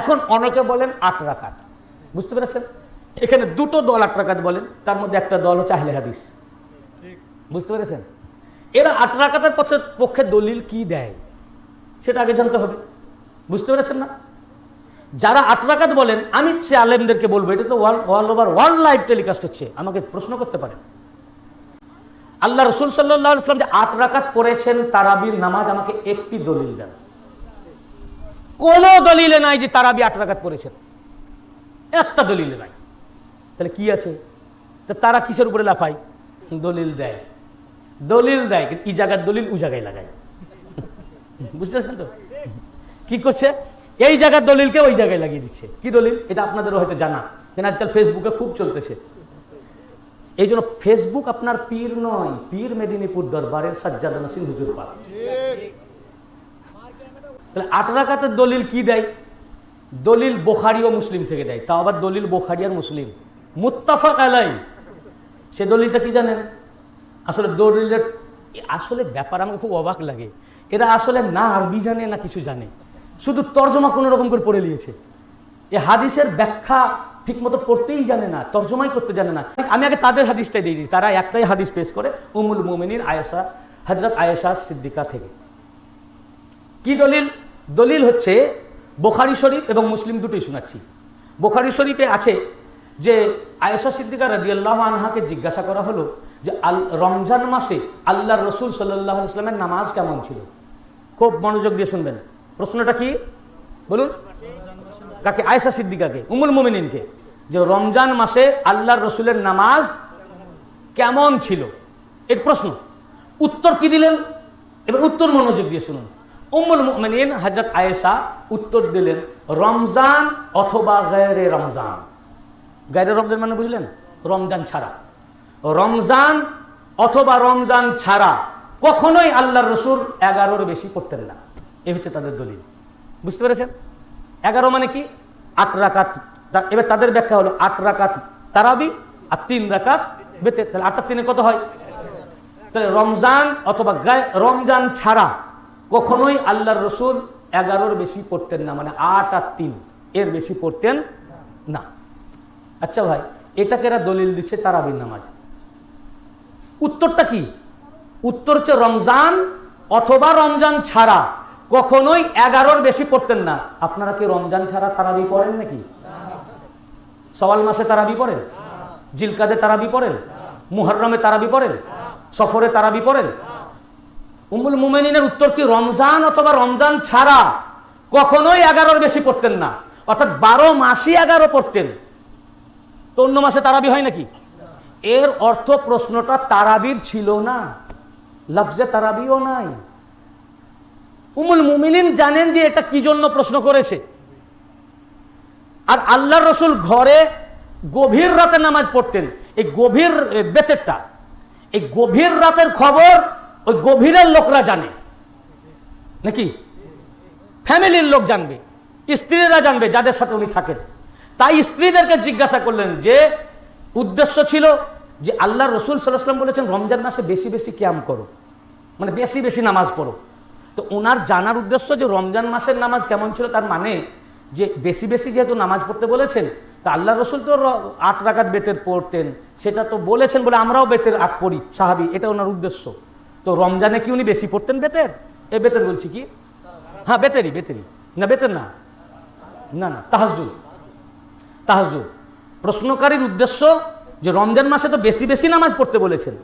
এখন অনেকে বলেন আট রাকাত। বুঝতে পেরেছেন? এখানে দুটো দল আট রাকাত বলেন, তার মধ্যে একটা দল হচ্ছে আহলে হাদিস। বুঝতে পেরেছেন? এরা আট রাকাতের পক্ষে পক্ষে দলিল কি দেয়, সেটা আগে জানতে হবে। বুঝতে পেরেছেন না? যারা আট রাকাত বলেন, আমি সে আলেমদেরকে বলব, এটা তো world over world live telecast হচ্ছে, আমাকে প্রশ্ন করতে পারেন আল্লাহ রসুল সাল্লাহ ইসলাম যে আট রাকাত পড়েছেন তারাবির নামাজ আমাকে একটি দলিল দেন। কোনো দলিলে নাই যে তারাবি আট রাকাত পড়েছেন একটা দলিলে নাই। তাহলে কি আছে? তা তারা কিসের উপরে লাফায়? দলিল দেয়। দলিল দেয়, কিন্তু ই জায়গার দলিল ও জায়গায় লাগায়। বুঝতেছেন তো? কি করছে? এই জায়গার দলিলকে ওই জায়গায় লাগিয়ে দিচ্ছে। কি দলিল? এটা আপনাদেরও হয়তো জানা। কেন আজকাল ফেসবুকে খুব চলতেছে। এই জন্য ফেসবুক আপনার পীর নয়, পীর মেদিনীপুর দরবারের সাজ্জাদ নাসির হুজুর পাক তাহলে আট রাকাতের দলিল কি দেয়? দলিল বোখারি ও মুসলিম থেকে দেয়। তাও আবার দলিল বোখারি আর মুসলিম। মুত্তাফাক আলাই সে দলিলটা কি জানেন? আসলে দলিলের আসলে ব্যাপার আমাকে খুব অবাক লাগে। এরা আসলে না আরবি জানে, না কিছু জানে। শুধু তর্জমা কোনো রকম করে পড়ে নিয়েছে। এ হাদিসের ব্যাখ্যা ঠিকমতো পড়তেই জানে না, তর্জমাই করতে জানে না। আমি আগে তাদের হাদিসটাই দিয়ে দিই। তারা একটাই হাদিস পেশ করে উমুল মোমিনীর আয়েশা হজরত আয়েশা সিদ্দিকা থেকে। কি দলিল? দলিল হচ্ছে বোখারি শরীফ এবং মুসলিম দুটোই শোনাচ্ছি। বোখারি শরীফে আছে যে আয়েশা সিদ্দিকা রাদিয়াল্লাহ আনহাকে জিজ্ঞাসা করা হলো যে আল রমজান মাসে আল্লাহ রসুল সাল্লাহ ইসলামের নামাজ কেমন ছিল? খুব মনোযোগ দিয়ে শুনবেন। প্রশ্নটা কি? বলুন। কাকে? আয়েশা সিদ্দিকাকে উমুল মোমিনিনকে। যে রমজান মাসে আল্লাহর রসুলের নামাজ কেমন ছিল? এর প্রশ্ন। উত্তর কি দিলেন? এবার উত্তর মনোযোগ দিয়ে শুনুন। উম্মুল মুমিনিন হযরত আয়েশা উত্তর দিলেন, রমজান অথবা গায়রে রমজান। গায়রে রমজান মানে বুঝলেন? রমজান ছাড়া। রমজান অথবা রমজান ছাড়া কখনোই আল্লাহর রসুল এগারোর বেশি পড়তেন না। এই হচ্ছে তাদের দলিল। বুঝতে পেরেছেন? এগারো মানে কি? আট রাকাত। এবার তাদের ব্যাখ্যা হলো, আট রাকাত তারাবি আর তিন রাকাত বেতে তাহলে আটটা তিনে কত হয়? তাহলে রমজান অথবা রমজান ছাড়া কখনোই আল্লাহর রসুল এগারোর বেশি পড়তেন না মানে আট আর তিন, এর বেশি পড়তেন না। আচ্ছা ভাই, এটাকে এরা দলিল দিচ্ছে তারাবির নামাজ। উত্তরটা কি? উত্তর হচ্ছে রমজান অথবা রমজান ছাড়া। কখনোই এগারোর বেশি পড়তেন না। আপনারা কি রমজান ছাড়া তারাবি পড়েন নাকি? সওয়াল মাসে তারাবি পড়েন? জিলকাদে তারাবি পড়েন? মুহররমে তারাবি পড়েন? সফরে তারাবি পড়েন? উমুল মুমেনিনের উত্তর কি, রমজান অথবা রমজান ছাড়া কখনোই এগারোর বেশি পড়তেন না। অর্থাৎ বারো মাসই এগারো পড়তেন। তো অন্য মাসে তারাবি হয় নাকি? এর অর্থ প্রশ্নটা তারাবির ছিল না, লফজে তারাবিও নাই। উমুল মুমিনিন জানেন যে এটা কি জন্য প্রশ্ন করেছে। আর আল্লাহ রসুল ঘরে গভীর রাতে নামাজ পড়তেন। এই গভীর বেতেরটা। এই গভীর রাতের খবর ওই গভীরের লোকরা জানে। নাকি? ফ্যামিলির লোক জানবে। স্ত্রীরা জানবে যাদের সাথে উনি থাকেন। তাই স্ত্রীদেরকে জিজ্ঞাসা করলেন যে, উদ্দেশ্য ছিল যে আল্লাহ রসুল সাল্লাহাম বলেছেন, রমজান মাসে বেশি বেশি ক্যাম করো। মানে বেশি বেশি নামাজ পড়ো। তো ওনার জানার উদ্দেশ্য যে রমজান মাসের নামাজ কেমন ছিল, তার মানে যে বেশি বেশি যেহেতু নামাজ পড়তে বলেছেন, তা আল্লাহ রসুল তো আট রাকাত বেতের পড়তেন, সেটা তো বলেছেন বলে আমরাও বেতের আট পড়ি, সাহাবি, এটা ওনার উদ্দেশ্য। তো রমজানে কি উনি বেশি পড়তেন বেতের? এ বেতের বলছি কি? হ্যাঁ বেতেরই বেতেরই। না বেতের না। না না তাহাজুদ তাহাজুদ প্রশ্নকারীর উদ্দেশ্য যে রমজান মাসে তো বেশি বেশি নামাজ পড়তে বলেছেন।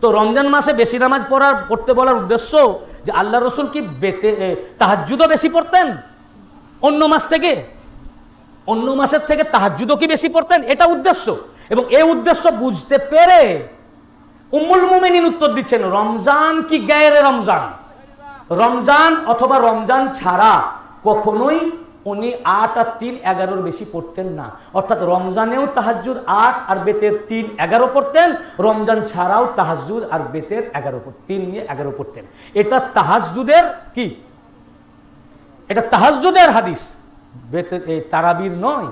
তো রমজান মাসে বেশি নামাজ পড়ার পড়তে বলার উদ্দেশ্য যে আল্লাহ রসুল কি বেতে এ, তাহাজ্জুদও বেশি পড়তেন? অন্য মাস থেকে? অন্য মাসের থেকে তাহাজ্জুদও কি বেশি পড়তেন? এটা উদ্দেশ্য। এবং এই উদ্দেশ্য বুঝতে পেরে উম্মুল মুমিনিন উত্তর দিচ্ছেন, রমজান কি গায়ের রমজান? রমজান অথবা রমজান ছাড়া কখনোই উনি আট আর তিন এগারোর বেশি পড়তেন না। অর্থাৎ রমজানেও তাহাজুর আট আর বেতের তিন এগারো পড়তেন, রমজান ছাড়াও তাহাজুর আর বেতের এগারো তিন নিয়ে এগারো পড়তেন। এটা তাহাজুদের কি? এটা তাহাজুদের হাদিস। বেতের, এই তারাবির নয়।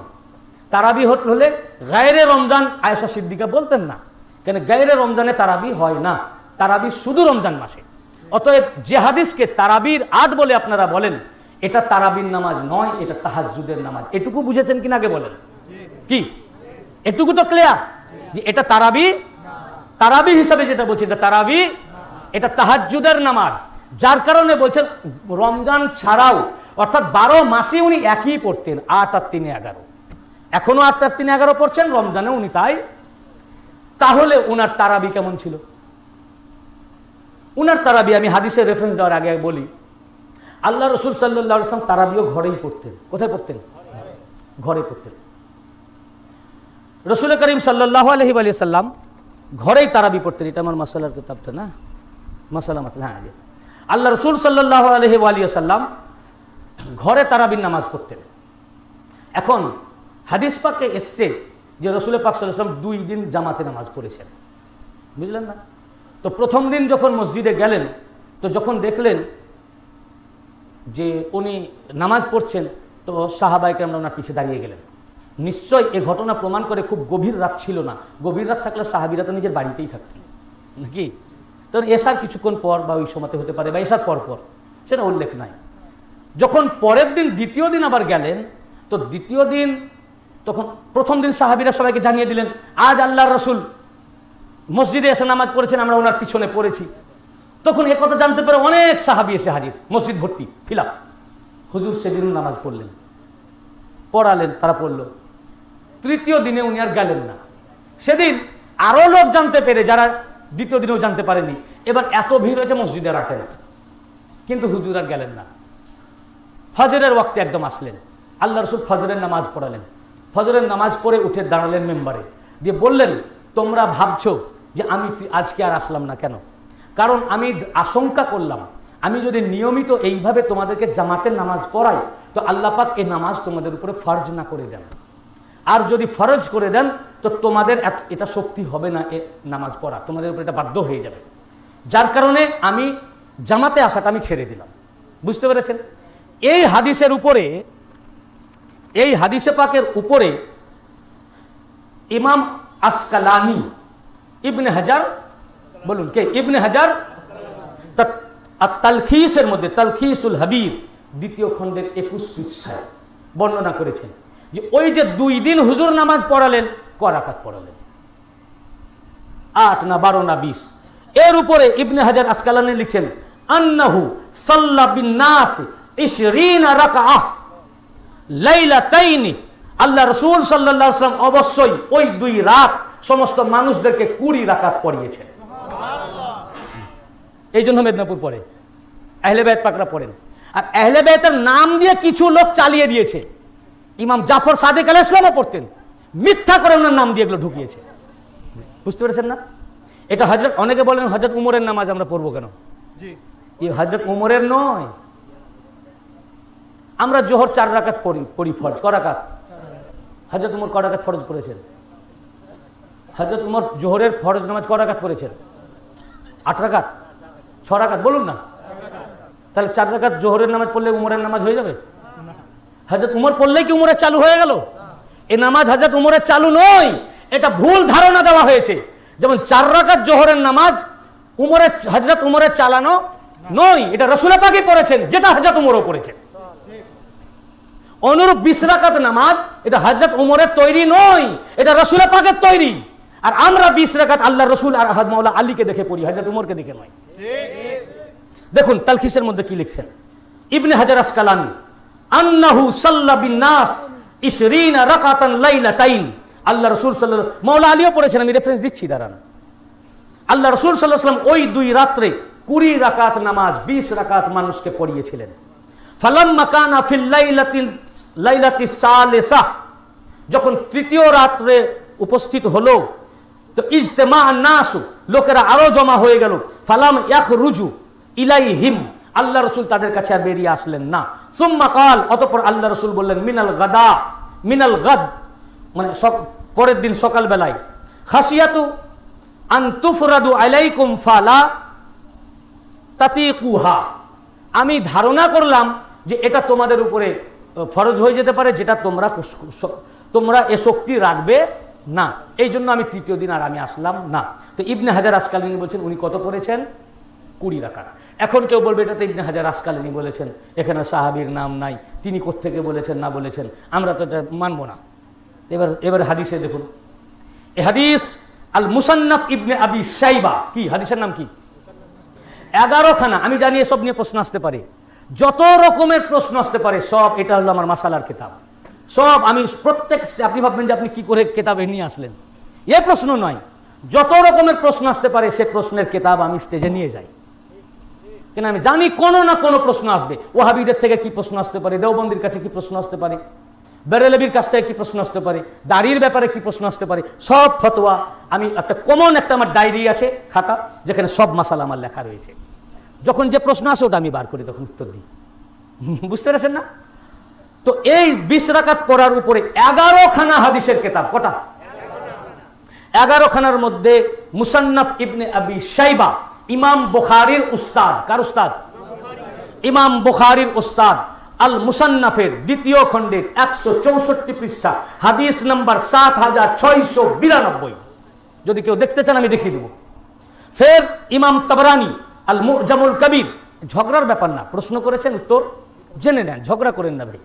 তারাবি হলে গায়রে রমজান আয়েশা সিদ্দিকা বলতেন না। কেন গায়রে রমজানে তারাবি হয় না? তারাবি শুধু রমজান মাসে। অতএব যে হাদিসকে তারাবির আট বলে আপনারা বলেন, এটা তারাবির নামাজ নয়, এটা তাহাজুদের নামাজ। এটুকু বুঝেছেন কিনা আগে বলেন। কি? এটুকু তো ক্লিয়ার যে এটা তারাবি? তারাবি হিসাবে যেটা বলছি, এটা তারাবি, এটা তাহাজুদের নামাজ। যার কারণে বলছেন, রমজান ছাড়াও, অর্থাৎ বারো মাসে উনি একই পড়তেন, আট আর তিনে এগারো। এখনও আট আর তিনে এগারো পড়ছেন রমজানে উনি তাই তাহলে উনার তারাবি কেমন ছিল? উনার তারাবি, আমি হাদিসের রেফারেন্স দেওয়ার আগে বলি, আল্লাহ রসুল সাল্লাহ আসলাম তারাবিও ঘরেই পড়তেন। কোথায় পড়তেন? ঘরে পড়তেন। রসুল করিম সাল্লাহ আলহি আলি সাল্লাম ঘরেই তারাবি পড়তেন। এটা আমার মাসালার কিতাবটা না? মাসালা মাসালা হ্যাঁ জি। আল্লাহ রসুল সাল্লাহ আলহি আলী সাল্লাম ঘরে তারাবির নামাজ পড়তেন। এখন হাদিস পাকে এসছে যে রসুল পাক সাল্লাম দুই দিন জামাতে নামাজ পড়েছেন। বুঝলেন না? তো প্রথম দিন যখন মসজিদে গেলেন, তো যখন দেখলেন যে উনি নামাজ পড়ছেন, তো সাহাবাইকে আমরা ওনার পিছিয়ে দাঁড়িয়ে গেলেন। নিশ্চয় এ ঘটনা প্রমাণ করে খুব গভীর রাত ছিল না। গভীর রাত থাকলে সাহাবিরা তো নিজের বাড়িতেই থাকতেন। নাকি? তখন এসার কিছুক্ষণ পর বা ওই সময়তে হতে পারে, বা এসার পর পর, সেটা উল্লেখ নাই। যখন পরের দিন দ্বিতীয় দিন আবার গেলেন, তো দ্বিতীয় দিন তখন প্রথম দিন সাহাবিরা সবাইকে জানিয়ে দিলেন, আজ আল্লাহর রসুল মসজিদে এসে নামাজ পড়েছেন, আমরা ওনার পিছনে পড়েছি। তখন এ কথা জানতে পেরে অনেক সাহাবি এসে হাজির, মসজিদ ভর্তি ফিলাপ হুজুর সেদিন নামাজ পড়লেন, পড়ালেন, তারা পড়ল। তৃতীয় দিনে উনি আর গেলেন না। সেদিন আরও লোক জানতে পেরে, যারা দ্বিতীয় দিনেও জানতে পারেনি, এবার এত ভিড় হয়েছে মসজিদের আটে। কিন্তু হুজুর আর গেলেন না। ফজরের ওয়াক্তে একদম আসলেন। আল্লাহ রসুল ফজরের নামাজ পড়ালেন। ফজরের নামাজ পড়ে উঠে দাঁড়ালেন মেম্বারে। দিয়ে বললেন, তোমরা ভাবছ যে আমি আজকে আর আসলাম না কেন? কারণ আমি আশঙ্কা করলাম, আমি যদি নিয়মিত এইভাবে তোমাদেরকে জামাতের নামাজ পড়াই, তো আল্লাহ পাক এই নামাজ তোমাদের উপরে ফরজ না করে দেন। আর যদি ফরজ করে দেন, তো তোমাদের এটা শক্তি হবে না এ নামাজ পড়া, তোমাদের উপরে এটা বাধ্য হয়ে যাবে। যার কারণে আমি জামাতে আসাটা আমি ছেড়ে দিলাম। বুঝতে পেরেছেন? এই হাদিসের উপরে এই হাদিসে পাকের উপরে ইমাম আসকালানি, ইবনে হাজার, বলুন কে? ইবনে হাজার তালখিসের মধ্যে, তালখিসুল হাবিব দ্বিতীয় খণ্ডের একুশ পৃষ্ঠায় বর্ণনা করেছেন যে ওই যে দুই দিন হুজুর নামাজ পড়ালেন, করাকাত পড়ালেন। আট না বারো না বিশ। এর উপরে ইবনে হাজার আসকালানি লিখছেন, আন্নাহু সাল্লা বিন নাস ইশরিনা রাকাআহ লাইলাতাইনি। আল্লাহ রসুল আলাইহি অবশ্যই ওই দুই রাত সমস্ত মানুষদেরকে কুড়ি রাকাত পড়িয়েছেন। এই জন্য মেদিনীপুর পড়ে। আহলে বেত পাকরা পড়েন। আর আহলে বেতের নাম দিয়ে কিছু লোক চালিয়ে দিয়েছে। ইমাম জাফর সাদেক আলাহ ইসলামও পড়তেন। মিথ্যা করে ওনার নাম দিয়ে এগুলো ঢুকিয়েছে। বুঝতে পেরেছেন না? এটা হজরত অনেকে বলেন হজরত উমরের নামাজ আমরা পড়ব কেন? এই হজরত উমরের নয়। আমরা জোহর চার রাকাত পড়ি পড়ি ফরজ। করাকাত হজরত উমর করাকাত ফরজ পড়েছেন? হজরত উমর জোহরের ফরজ নামাজ করাকাত পড়েছেন? আট রাকাত? ছ রাকাত? বলুন না। তাহলে চার রাকাত জোহরের নামাজ পড়লে উমরের নামাজ হয়ে যাবে? হজরত উমর পড়লেই কি উমরের চালু হয়ে গেল? এ নামাজ হজরত উমরের চালু নয়, এটা ভুল ধারণা দেওয়া হয়েছে। যেমন চার রাকাত জোহরের নামাজ উমরের হজরত উমরের চালানো নয়, এটা রসুল পাকে পড়েছেন, যেটা হজরত উমরও পড়েছেন। অনুরূপ বিশ রাকাত নামাজ, এটা হজরত উমরের তৈরি নয়, এটা রসুল পাকের তৈরি। আর আমরা বিশ রাকাত আল্লাহ রসুল আর আহাদ মাওলা আলীকে দেখে পড়ি হজরত উমরকে দেখে নয়। দেখুন, তালখিসের মধ্যে কি লিখছেন? ইবনে হাজার আসকালানি, আন্নাহু সাল্লা বিন নাস ইশরিনা রাকাতান লাইলাতাইন। আল্লাহ রসুল সাল্লাল্লাহু মাওলা আলীও পড়েছেন, আমি রেফারেন্স দিচ্ছি, দাঁড়ান। আল্লাহ রসুল সাল্লাহ সাল্লাম ওই দুই রাত্রে কুড়ি রাকাত নামাজ, বিশ রাকাত মানুষকে পড়িয়েছিলেন। যখন তৃতীয় রাত্রে উপস্থিত হলো, তো ইজতেমা নাসু লোকেরা আরও জমা হয়ে গেল। ফালাম ইয়াখ রুজু ইলাই হিম আল্লাহ রসুল তাদের কাছে আর বেরিয়ে আসলেন না। সুম্মা কাল, অতপর আল্লাহ রসুল বললেন, মিনাল গাদা, মিনাল গাদ। মানে সব পরের দিন সকালবেলায়। খাসিয়াতু আন্তুফরাদু আলাইকুম ফালা তাতিকুহা। আমি ধারণা করলাম যে এটা তোমাদের উপরে ফরজ হয়ে যেতে পারে, যেটা তোমরা তোমরা এ শক্তি রাখবে না। এই জন্য আমি তৃতীয় দিন আর আমি আসলাম না। তো ইবনে হাজার আসকালিনী বলছেন, উনি কত পড়েছেন? কুড়ি রাকাত। এখন কেউ বলবে, এটা তো ইবনে হাজার আসকালিনী বলেছেন। এখানে সাহাবির নাম নাই, তিনি কোত্থেকে বলেছেন, না বলেছেন? আমরা তো এটা মানবো না। এবার এবার হাদিসে দেখুন। এ হাদিস, আল মুসান্নাফ ইবনে আবি সাইবা কি? হাদিসের নাম কি? এগারো খানা আমি জানি এসব নিয়ে প্রশ্ন আসতে পারে। যত রকমের প্রশ্ন আসতে পারে, সব এটা হলো আমার মাসালার কিতাব। সব আমি প্রত্যেক আপনি ভাববেন যে আপনি কি করে কেতাবে নিয়ে আসলেন। এ প্রশ্ন নয়, যত রকমের প্রশ্ন আসতে পারে, সে প্রশ্নের কেতাব আমি স্টেজে নিয়ে যাই। কেন আমি জানি কোনো না কোনো প্রশ্ন আসবে। ওহাবিদের থেকে কি প্রশ্ন আসতে পারে? দেওবন্দির কাছে কি প্রশ্ন আসতে পারে? বেরেলবির কাছ থেকে কি প্রশ্ন আসতে পারে? দাড়ির ব্যাপারে কি প্রশ্ন আসতে পারে? সব ফতোয়া আমি একটা কমন একটা আমার ডায়েরি আছে, খাতা, যেখানে সব মাসালা আমার লেখা রয়েছে। যখন যে প্রশ্ন আসে, ওটা আমি বার করি, তখন উত্তর দিই। বুঝতে পেরেছেন না? তো এই বিশ রাকাত পড়ার উপরে এগারো খানা হাদিসের কেতাব, কটা? এগারো খানার মধ্যে মুসান্নাফ ইবনে আবি সাইবা ইমাম বুখারির উস্তাদ, কার উস্তাদ? ইমাম বুখারির উস্তাদ আল মুসান্নাফের দ্বিতীয় খণ্ডের একশো চৌষট্টি পৃষ্ঠা, হাদিস নাম্বার সাত হাজার ছয়শো বিরানব্বই। যদি কেউ দেখতে চান, আমি দেখিয়ে দেবো। ফের ইমাম তাবরানি আল মুজামুল কবির। ঝগড়ার ব্যাপার না, প্রশ্ন করেছেন, উত্তর জেনে নেন, ঝগড়া করেন না ভাই।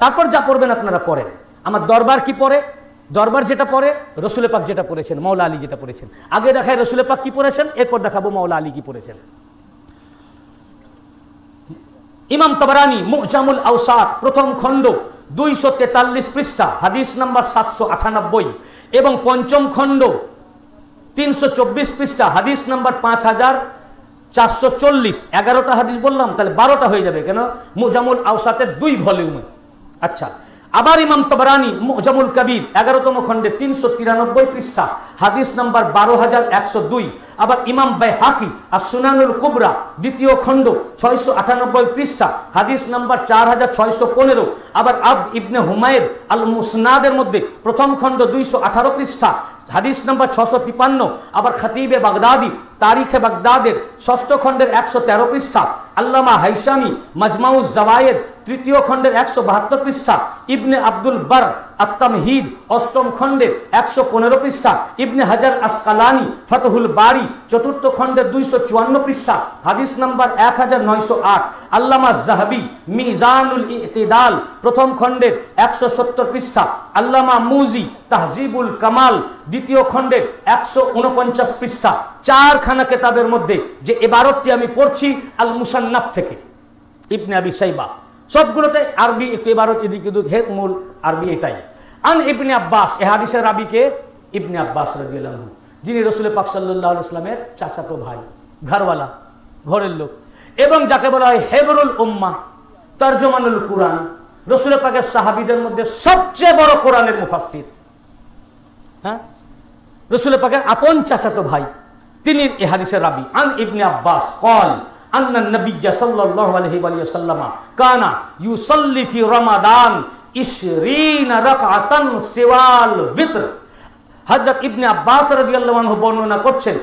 তারপর যা পড়বেন আপনারা পড়েন। আমার দরবার কি পড়ে? দরবার যেটা পড়ে, রসুলে পাক যেটা পড়েছেন মৌলা আলী যেটা পড়েছেন। আগে দেখায় রসুলে পাক কি পড়েছেন, এরপর দেখাবো মৌলা আলী কি পড়েছেন। ইমাম তবরানি, মুজামুল আউসাদ প্রথম খণ্ড, দুইশো তেতাল্লিশ পৃষ্ঠা, হাদিস নাম্বার সাতশো আটানব্বই, এবং পঞ্চম খণ্ড, তিনশো চব্বিশ পৃষ্ঠা, হাদিস নাম্বার পাঁচ হাজার চারশো চল্লিশ, এগারোটা হাদিস বললাম, তাহলে বারোটা হয়ে যাবে কেন? মুজামুল আউসাতের দুই ভলিউমে। আচ্ছা আবার ইমাম তবরানি, মুজামুল কবির, এগারোতম খণ্ডে তিনশো তিরানব্বই পৃষ্ঠা, হাদিস নাম্বার বারো হাজার একশো দুই। আবার ইমাম বাই হাকি আর সুনানুল কুবরা, দ্বিতীয় খণ্ড, ছয়শো আটানব্বই পৃষ্ঠা, হাদিস নাম্বার চার হাজার ছয়শো পনেরো। আবার আব ইবনে হুমায়ের আল মুসনাদের মধ্যে প্রথম খণ্ড দুইশো আঠারো পৃষ্ঠা হাদিস নম্বর ছশো তিপান্ন, আবার খতিবে বাগদাদি, তারিখে বাগদাদের ষষ্ঠ খণ্ডের একশো তেরো পৃষ্ঠা, আল্লামা হাইসামি মাজমাউজ জাওয়ায়েদ, তৃতীয় খণ্ডের একশো বাহাত্তর পৃষ্ঠা, ইবনে আব্দুল বার অষ্টম খণ্ডের একশো পনেরো পৃষ্ঠা, ইবনে হাজার আসকালানি, ফতহুল বারি, চতুর্থ খণ্ডের দুইশো চুয়ান্ন পৃষ্ঠা, হাদিস এক হাজার নয়শো আট, আল্লামা জাহাবি, মিজানুল ইতিদাল, প্রথম খণ্ডের একশো সত্তর পৃষ্ঠা, আল্লামা মুজি, তাহজিবুল কামাল, দ্বিতীয় খণ্ডের একশো উনপঞ্চাশ পৃষ্ঠা, চারখানা কেতাবের মধ্যে যে এবারতটি আমি পড়ছি আল মুসান্নাফ থেকে। ইবনে আবি সাইবা। সবগুলোতে আরবি একটু এবারত, এদিক এদিক আরবি এটাই। আন ইবনে আব্বাস এ হাদিসের রাবিকে ইবনে আব্বাস আনহু, যিনি রসুল পাক সাল্লাল্লাহু আলাইহি সাল্লামের চাচাতো ভাই ঘরওয়ালা ঘরের লোক। এবং যাকে বলা হয় হেবরুল উম্মা তর্জমানুল কুরআন রসুল পাকের সাহাবীদের মধ্যে সবচেয়ে বড় কোরআনের মুফাসসির। হ্যাঁ? রসুল পাকের আপন চাচাতো ভাই তিনি এ হাদিসের রাবি। আন ইবনে আব্বাস কল আন্না আলাইহি ওয়া সাল্লামা কানা ইউসাল্লি ফি রমাদান 20 রাকআতান সিওয়াল বিত্র হযরত ইবনে আব্বাস রাদিয়াল্লাহু আনহু বর্ণনা করছেন,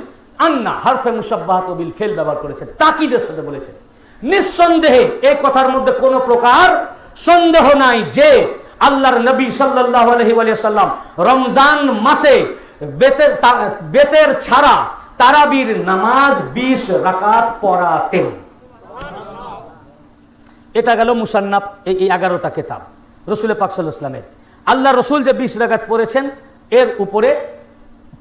আন্না হরফে মুসাব্বাহাত ফেল ব্যবহার করেছেন, তাকিদের সাথে বলেছেন। নিঃসন্দেহে এই কথার মধ্যে কোনো প্রকার সন্দেহ নাই যে আল্লাহর নবী সাল্লাম রমজান মাসে বেতের বেতের ছাড়া তারাবির নামাজ বিশ রাকাত পড়াতেন। এটা গেল মুসান্নাফ এই এগারোটা কেতাব। রসুল পাক ইসলামের আল্লাহ রসুল যে বিশ রাকাত পড়েছেন, এর উপরে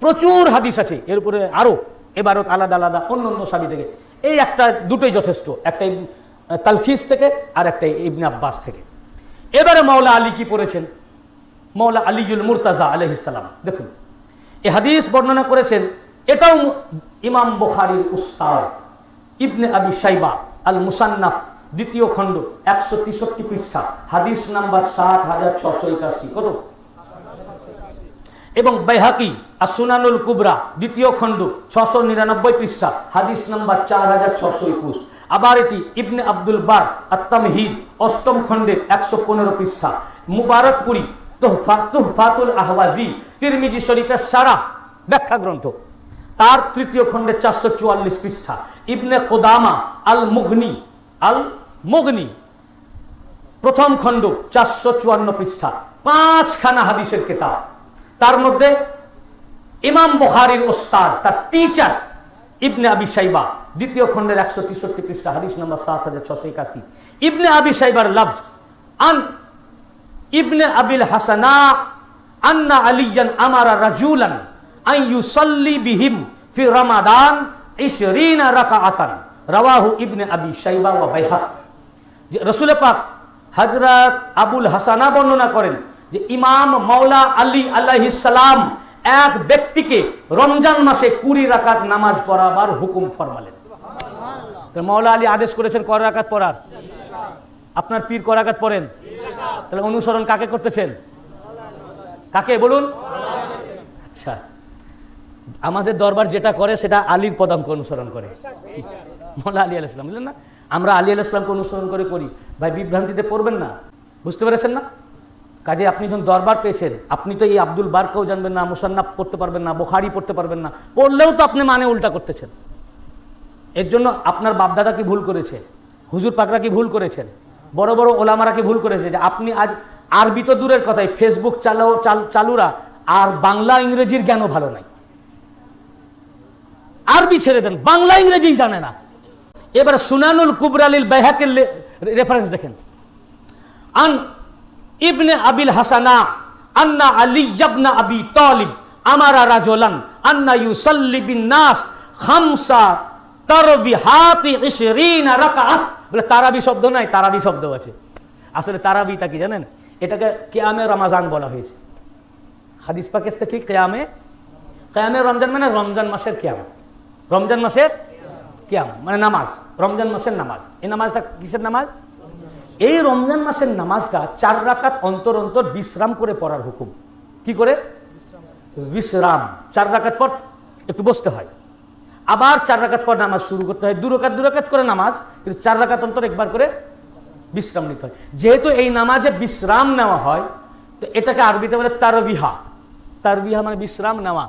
প্রচুর হাদিস আছে, এর উপরে আরও এবারত আলাদা আলাদা অন্য অন্য সাবি থেকে। এই একটা দুটোই যথেষ্ট, একটা তালখিস থেকে আর একটা ইবনে আব্বাস থেকে। এবারে মাওলা আলী কি পড়েছেন? মাওলা আলীজুল মুরতাজা আলহিসাল্লাম দেখুন, এ হাদিস বর্ণনা করেছেন, এটাও ইমাম বুখারীর উস্তাদ ইবনে আবি সাইবা আল মুসান্নাফ দ্বিতীয় খণ্ড, একশো তেষট্টি পৃষ্ঠা, হাদিস নাম্বার সাত হাজার ছশো একাশি। কত? এবং বেহাকি, আর সুনানুল কুবরা, দ্বিতীয় খণ্ড, ছশো নিরানব্বই পৃষ্ঠা, হাদিস নাম্বার চার হাজার ছশো একুশ। আবার এটি ইবনে আব্দুল বার, আত্তামহিদ, অষ্টম খণ্ডের একশো পনেরো পৃষ্ঠা। মুবারকপুরি, তোহফা, তুহফাতুল আহওয়াজি, তিরমিজি শরীফের সারা ব্যাখ্যা গ্রন্থ তার তৃতীয় খণ্ডে চারশো চুয়াল্লিশ পৃষ্ঠা। ইবনে কোদামা আল মুগনি আল মুগনি, প্রথম খণ্ড, চারশো চুয়ান্ন পৃষ্ঠা, পাঁচখানা হাদিসের কেতাব। তার মধ্যে ইমাম বুখারীর ওস্তাদ, তার টিচার ইবনে আবি সাইবা দ্বিতীয় খণ্ডের একশো তেষট্টি পৃষ্ঠা, হাদিস নম্বর সাত হাজার ছশো একাশি। ইবনে আবি সাইবার লফজ, আন ইবনে আবিল হাসানা, আন্না আলিয়ান আমারা রাজুলান আন ইউসাল্লি বিহিম ফি রমাদান ইশরিনা রাকাআতান। রাওয়াহু ইবনে আবি সাইবা ওয়া বাইহাক। যে রসুল পাক হজরত আবুল হাসানা বর্ণনা করেন যে ইমাম মৌলা আলী আলাইহিস সালাম এক ব্যক্তিকে রমজান মাসে কুড়ি রাকাত নামাজ পড়াবার হুকুম ফরমালেন। মৌলা আলী আদেশ করেছেন কয় রাকাত পড়ার? আপনার পীর কয় রাকাত পড়েন? তাহলে অনুসরণ কাকে করতেছেন? কাকে বলুন? আচ্ছা। আমাদের দরবার যেটা করে সেটা আলীর পদাঙ্ক অনুসরণ করে। মৌলা আলী আলাইসলাম বুঝলেন না? আমরা আলী আলাইসলামকে অনুসরণ করে করি। ভাই, বিভ্রান্তিতে পড়বেন না। বুঝতে পেরেছেন না? কাজে আপনি যখন দরবার পেয়েছেন, আপনি তো এই আব্দুল বারকেও জানবেন না, মুসান্নাফ পড়তে পারবেন না, বোখারি পড়তে পারবেন না। পড়লেও তো আপনি মানে উল্টা করতেছেন। এর জন্য আপনার বাপদাদা কি ভুল করেছে? হুজুর পাকরা কি ভুল করেছেন? বড় বড় ওলামারা কি ভুল করেছে? যে আপনি আজ আরবি তো দূরের কথাই ফেসবুক চালাও চালুরা, আর বাংলা ইংরেজির জ্ঞানও ভালো নাই। আরবি ছেড়ে দেন, বাংলা ইংরেজি জানে না। এবার সুনানুল কুবরালিল বেহাকের রেফারেন্স দেখেন। আন ইবনে আবিল হাসানা, আন্না আলী ইবনা আবি তলিব, আমারা রাজলান, আন্না ইউসাল্লি বিন নাস, খামসা তারবিহাতি ইশরিনা রাকাত বলে তারাবি শব্দ নাই, তারাবি শব্দ আছে। আসলে তারাবিটা কি জানেন? এটাকে কিয়ামে রমাজান বলা হয়েছে। হাদিস পাকের থেকে কেয়ামে কেয়ামে রমজান মানে রমজান মাসের কেয়াম রমজান মাসের কেয়াম মানে নামাজ, রমজান মাসের নামাজ। এই নামাজটা কিসের নামাজ? এই রমজান মাসের নামাজটা চার রাকাত অন্তর অন্তর বিশ্রাম করে পড়ার হুকুম। কি করে? বিশ্রাম। চার রাকাত পর একটু বসতে হয়। আবার চার রাকাত পর নামাজ শুরু করতে হয়। দু রাকাত, দু করে নামাজ, কিন্তু চার রাকাত অন্তর একবার করে বিশ্রাম নিতে হয়। যেহেতু এই নামাজে বিশ্রাম নেওয়া হয়, তো এটাকে আরবিতে বলে তারবিহা। তারবিহা মানে বিশ্রাম নেওয়া।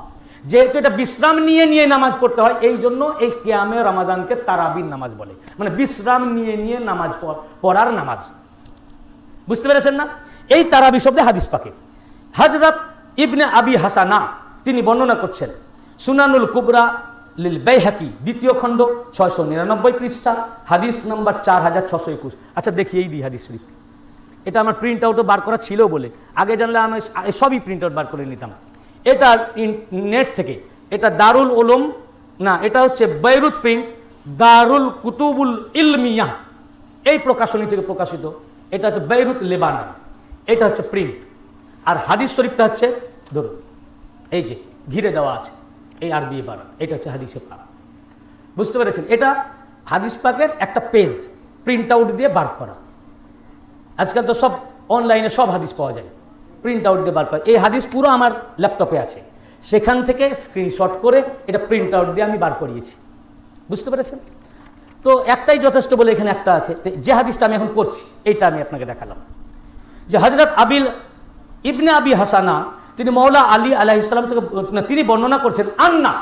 যেহেতু এটা বিশ্রাম নিয়ে নিয়ে নামাজ পড়তে হয়, এই জন্য এই কেয়ামে রমাজানকে তারাবির নামাজ বলে। মানে বিশ্রাম নিয়ে নিয়ে নামাজ পড়ার নামাজ। বুঝতে পেরেছেন না? এই তারাবি শব্দে হাদিস পাকে। হজরত ইবনে আবি হাসানা, তিনি বর্ণনা করছেন, সুনানুল কুবরা লিল বেহাকি দ্বিতীয় খণ্ড, ছয়শো নিরানব্বই পৃষ্ঠা, হাদিস নম্বর চার হাজার ছশো একুশ। আচ্ছা দেখি এই দিই হাদিস শরীফ এটা আমার প্রিন্ট আউটও বার করা ছিল বলে। আগে জানলে আমি সবই প্রিন্ট আউট বার করে নিতাম। এটা নেট থেকে। এটা দারুল উলুম, না, এটা হচ্ছে বৈরুত প্রিন্ট দারুল কুতুবুল ইলমিয়া। এই প্রকাশনী থেকে প্রকাশিত। এটা হচ্ছে বৈরুত লেবানন। এটা হচ্ছে প্রিন্ট আর হাদিস শরীফটা হচ্ছে, ধরুন, এই যে ঘিরে দেওয়া আছে, এই আরবি বানান এটা হচ্ছে হাদিসে পাক। বুঝতে পেরেছেন? এটা হাদিস পাকের একটা পেজ প্রিন্ট আউট দিয়ে বার করা। আজকাল তো সব অনলাইনে সব হাদিস পাওয়া যায়। প্রিন্ট আউট দিয়ে বার করা। এই হাদিস পুরো আমার ল্যাপটপে আছে। সেখান থেকে স্ক্রিনশট করে এটা প্রিন্ট আউট দিয়ে আমি বার করিয়েছি। বুঝতে পেরেছেন? তো একটাই যথেষ্ট বলে এখানে একটা আছে। যে হাদিসটা আমি এখন করছি এইটা আমি আপনাকে দেখালাম। যে হজরত আবিল ইবনে আবি হাসানা, তিনি মৌলা আলী আলাহ ইসলাম থেকে তিনি বর্ণনা করছেন, আন্না,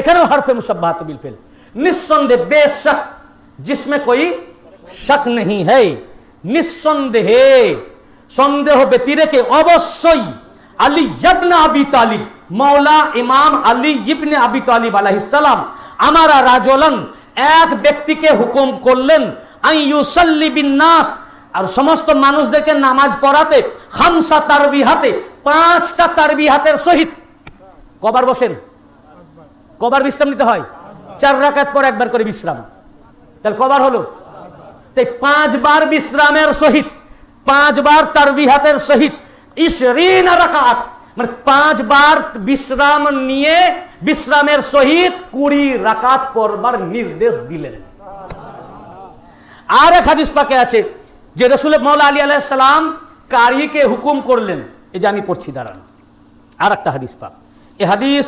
এখানেও হারফে মুসাব্বাহাত বিল ফেল। নিঃসন্দেহ, বেশক, জিসমে কই শক নেই হে নিঃসন্দেহে সন্দেহ ব্যতিরেকে অবশ্যই আলী ইবনে আবি তালিব মৌলা ইমাম আলী ইবনে আবি তালিব আলাইহিসসালাম আমারা রাজলান এক ব্যক্তিকে হুকুম করলেন নাস আর সমস্ত মানুষদেরকে নামাজ পড়াতে, খামসা তারবিহাতে, পাঁচটা তারবিহাতের সহিত। কবার বসেন। কবার বিশ্রাম নিতে হয়? চার রাকাত পর একবার করে বিশ্রাম। তাহলে কবার হলো? তাই পাঁচবার বিশ্রামের সহিত। পাঁচবার তারবিহাতের সহিত ইশরিন রাকাত। মানে পাঁচবার বিশ্রাম নিয়ে বিশ্রামের সহিত কুড়ি রাকাত পড়বার নির্দেশ দিলেন। আর এক হাদিস পাকে আছে, যে রসুল মৌলা আলী আলাইসালাম কারিকে হুকুম করলেন। এই যে আমি পড়ছি, দাঁড়ান। আর একটা হাদিস পাক। এ হাদিস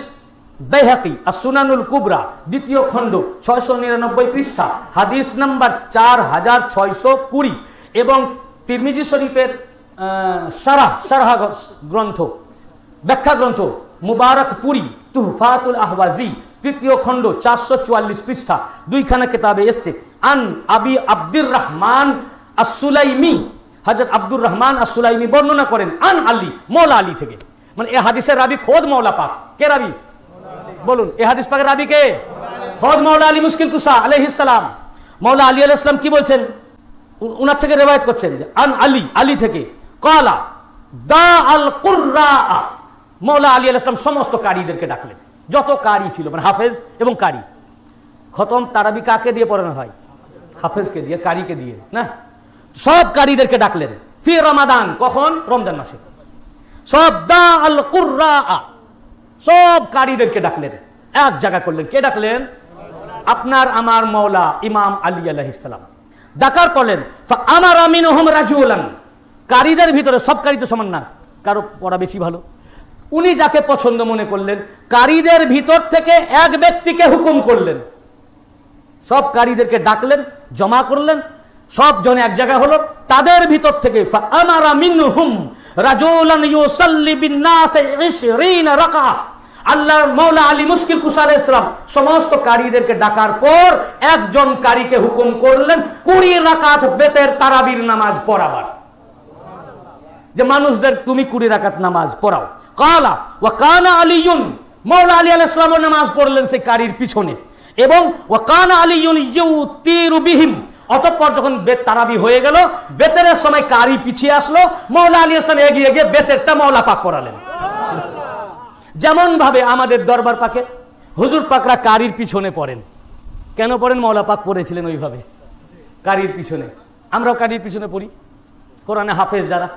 বেহাকি আর সুনানুল কুবরা, দ্বিতীয় খণ্ড, ছয়শো নিরানব্বই পৃষ্ঠা, হাদিস নাম্বার চার হাজার ছয়শো কুড়ি, এবং তিরমিজি শরীফের আহ, সারাহ গ্রন্থ ব্যাখ্যা গ্রন্থ মুবারক পুরী তুহফাতুল আহওয়াজি তৃতীয় খণ্ড চারশো চুয়াল্লিশ পৃষ্ঠা দুইখানা কেতাবে এসছে। আন আবি আব্দুর রহমান আসুলাইমি হজরত আব্দুর রহমান আসুলাইমি বর্ণনা করেন আন আলী মৌলা আলী থেকে। মানে এ হাদিসের রাবি খোদ মৌলা পাক। কে রাবি? বলুন এ হাদিস পাকের রাবি কে? খোদ মৌলা আলী মুশকিল কুসা আলহিসাম মৌলা আলী আলাইসলাম কি বলছেন? উনার থেকে রেবায়ত করছেন আন আলী আলী থেকে। কলা, দা আল কুর্রা মৌলা আলী আলাইসলাম সমস্ত কারীদেরকে ডাকলেন। যত কারি ছিল মানে হাফেজ এবং কারি। খতম তারাবি কাকে দিয়ে পড়ানো হয়? হাফেজকে দিয়ে, কারিকে দিয়ে, না? সব কারীদেরকে ডাকলেন। ফি রমাদান, কখন? রমজান মাসে। সব দা আল কুর্রা সব কারীদেরকে ডাকলেন। এক জায়গা করলেন। কে ডাকলেন? আপনার, আমার মৌলা ইমাম আলী আলাইসালাম ডাকার করলেন। আমার আমিন ওহম রাজুলান। কারীদের ভিতরে সব কারি তো সমান না। কারও পড়া বেশি ভালো। উনি যাকে পছন্দ মনে করলেন, কারীদের ভিতর থেকে এক ব্যক্তিকে হুকুম করলেন। সব কারীদেরকে ডাকলেন, জমা করলেন। সব জন এক জায়গা হলো। তাদের ভিতর থেকে আমারা মিনহুম রাজুলান ইউসাল্লি বিন্নাস 20 রাকা আল্লাহর মৌলা আলী মুশকিল কুসা আলাইহিস সালাম সমস্ত কারীদেরকে ডাকার পর একজন কারীকে হুকুম করলেন, কুড়ি রাকাত বেতের তারাবির নামাজ পড়াবার। যে মানুষদের তুমি কুড়ি রাকাত নামাজ পড়াও। কালা ও কানা আলিউন মৌলা আলী আলাহ ইসলাম নামাজ পড়লেন সেই কারির পিছনে। এবং ও কানা আলিউন ইউ অতঃপর যখন বেত তারাবি হয়ে গেল, বেতের সময় কারি পিছিয়ে আসলো, মৌলা আলী আসলাম এগিয়ে গিয়ে বেতেরটা মৌলা পাক করালেন। যেমন ভাবে আমাদের দরবার পাকে, হুজুর পাকরা কারির পিছনে পড়েন। কেন পড়েন? মৌলা পাক পড়েছিলেন ওইভাবে। কারির পিছনে। আমরাও কারির পিছনে পড়ি। কোরআনে হাফেজ যারা।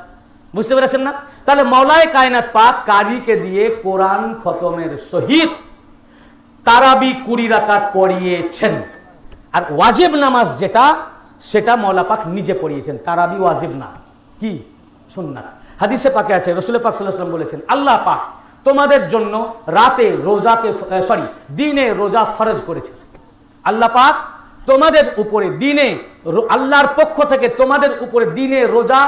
বুঝতে পেরেছেন না? তাহলে মৌলায় কায়নাত পাক কারিকে দিয়ে কোরআন খতমের সহিত তারাবি কুড়ি রাকাত পড়িয়েছেন। আর ওয়াজিব নামাজ যেটা, সেটা মৌলা পাক নিজে পড়িয়েছেন। তারাবি ওয়াজিব না। কি? সুন্নাত। হাদিসে পাকে আছে। রসুল পাক সাল্লাম বলেছেন, আল্লাহ পাক তোমাদের জন্য রাতে রোজাকে সরি দিনে রোজা ফরজ করেছেন আল্লাহ পাক তোমাদের উপরে দিনে আল্লাহর পক্ষ থেকে তোমাদের উপরে দিনে রোজা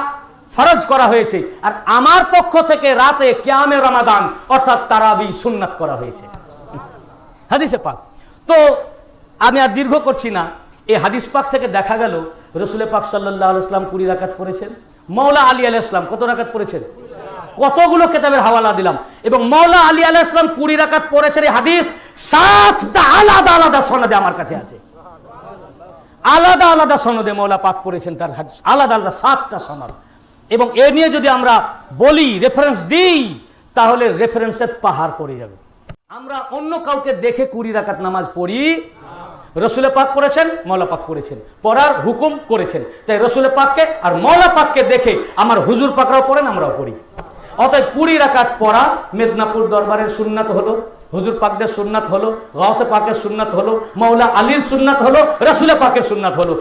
ফরজ করা হয়েছে। আর আমার পক্ষ থেকে রাতে ক্যামে রমাদান, অর্থাৎ তারাবি, সুন্নাত করা হয়েছে। হাদিসে পাক। তো আমি আর দীর্ঘ করছি না। এই হাদিস পাক থেকে দেখা গেল রসুল পাক সাল্লাহ ইসলাম কুড়ি রাকাত পড়েছেন। মৌলা আলী আলাহ ইসলাম কত রাকাত পড়েছেন? কতগুলো কেতাবের হাওয়ালা দিলাম। এবং মৌলা আলী আলাহ ইসলাম কুড়ি রাকাত পড়েছেন এই হাদিস, সাতটা আলাদা আলাদা সনদে আমার কাছে আছে। আলাদা আলাদা সনদে মৌলা পাক পড়েছেন তার হাদিস, আলাদা আলাদা সাতটা সনদ। এবং এ নিয়ে যদি আমরা বলি রেফারেন্স দিই, তাহলে রেফারেন্সের পাহাড় পড়ে যাবে। আমরা অন্য কাউকে দেখে কুড়ি রাকাত নামাজ পড়ি, রসুলে পাক পড়েছেন মৌলা পাক পড়েছেন। পড়ার হুকুম করেছেন। তাই রসুলে পাককে আর মৌলা পাককে দেখে আমার হুজুর পাকরাও পড়েন, আমরাও পড়ি। অতএব কুড়ি রাকাত পড়া মেদিনীপুর দরবারের সুন্নাত হলো, হুজুর পাকদের সুন্নাত হলো গাউসে পাকের সুন্নাত হলো মৌলা আলীর সুন্নাত হলো রসুলে পাকের সুন্নাত হলো।